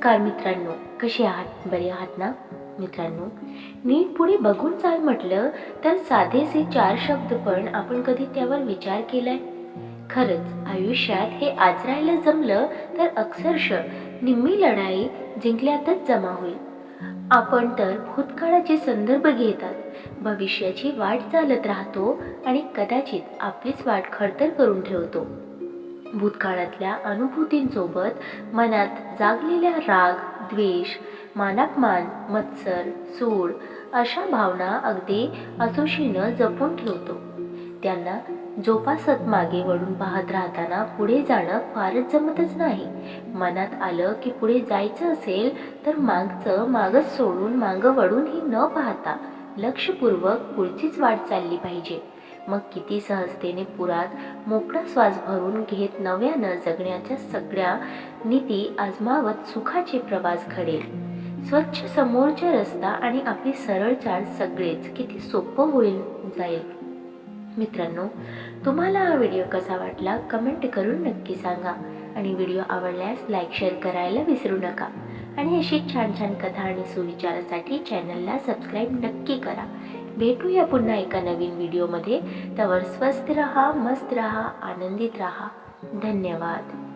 नमस्कार मित्रांनो कसे आहात? बरे आहात ना? मित्रांनो नीट पुढे बघून चाल म्हटलं तर साधेसे चार शब्द पण आपण कधी त्यावर विचार केलाय? खरंच आयुष्यात हे आचरायला जमलं तर अक्षरश निम्मी लढाई जिंकल्यातच जमा होईल. आपण तर भूतकाळाचे संदर्भ घेतात. भविष्याची वाट चालत राहतो आणि कदाचित आपलीच वाट खडतर करून ठेवतो. भूतकाळातल्या अनुभूतींसोबत मनात जागलेल्या राग द्वेष मानापमान मत्सर सूड अशा भावना अगदी असोशीनं जपून ठेवतो. त्यांना जोपासत मागे वळून पाहत राहताना पुढे जाणं फारच जमतच नाही. मनात आलं की पुढे जायचं असेल तर मागचं मागच सोडून मागं वळूनही न पाहता लक्षपूर्वक पुढचीच वाट चालली पाहिजे. मग किती सहजतेने पुरात मोकळा श्वास भरून घेत नव्यानं जगण्याच्या सगळ्या नीती आजमावत सुखाचे प्रवास घडेल. स्वच्छ समोरचा रस्ता आणि आपली सरळ चाल सगळेच किती सोपं होईल जाईल. मित्रांनो तुम्हाला हा व्हिडिओ कसा वाटला कमेंट करून नक्की सांगा. आणि व्हिडिओ आवडल्यास लाईक शेअर करायला विसरू नका. आणि अशी छान छान कथा आणि सुविचारासाठी चॅनलला सबस्क्राईब नक्की करा. भेटूया पुन्हा एका नवीन व्हिडिओमध्ये. त्यावर स्वस्थ रहा मस्त रहा आनंदित रहा. धन्यवाद.